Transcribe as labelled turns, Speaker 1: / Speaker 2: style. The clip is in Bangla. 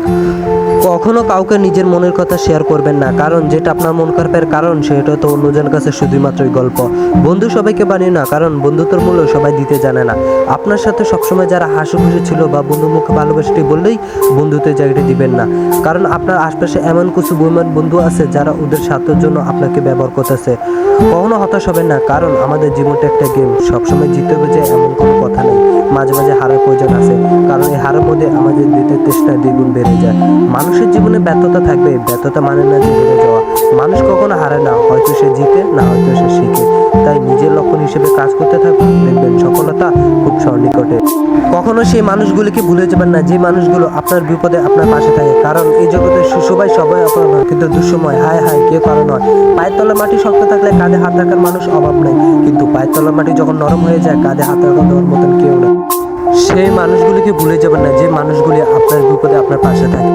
Speaker 1: Oh. কখনো কাউকে নিজের মনের কথা শেয়ার করবেন না। কারণ যেটা আপনার মন খারাপের কারণ, সেটা তো অন্যজনের কাছে শুধুমাত্রই গল্প। বন্ধু সবাইকে বানিয়ে না, কারণ বন্ধুত্বর মূল্য সবাই দিতে জানে না। আপনার সাথে সবসময় যারা হাসি খুশি ছিল বা বন্ধু মুখে ভালোবাসটি বললেই বন্ধুত্বের জায়গাটি দিবেন না। কারণ আপনার আশপাশে এমন কিছু বইমান বন্ধু আছে যারা ওদের স্বার্থের জন্য আপনাকে ব্যবহার করতেছে। কখনো হতাশ হবেন না, কারণ আমাদের জীবনটা একটা গেম সবসময় জিতে হবে যে এমন কোনো কথা নেই। মাঝে মাঝে হারের প্রয়োজন আছে, কারণ এই হারের মধ্যে আমাদের দিতে চেষ্টা দ্বিগুণ বেড়ে যায়। মানুষের জীবনে ব্যর্থতা থাকবে, ব্যর্থতা মানে না যে হেরে যাওয়া। মানুষ কখনো হারে না, হয়তো সে জিতে, না হয়তো সে শিখে। তাই নিজের লক্ষণ হিসেবে কাজ করতে থাকুন। দেখবেন সফলতা খুব সন্নিকটে। কখনো সেই মানুষগুলিকে ভুলে যাবেন না, যে মানুষগুলো আপনার বিপদে আপনার পাশে থাকে। কারণ এই জগতে সুসবাই সবাই অপরাধ কিন্তু দুঃসময়, হায় হায় কেউ কারও নয়। পায়ের তলা মাটি শক্ত থাকলে কাঁধে হাত রাখার মানুষ অভাব নেই। কিন্তু পায়ের তলা মাটি যখন নরম হয়ে যায়, কাঁধে হাত রাখার মতন কেউ নেই। সেই মানুষগুলিকে ভুলে যাবেন না, যে মানুষগুলি আপনার বিপদে আপনার পাশে থাকে।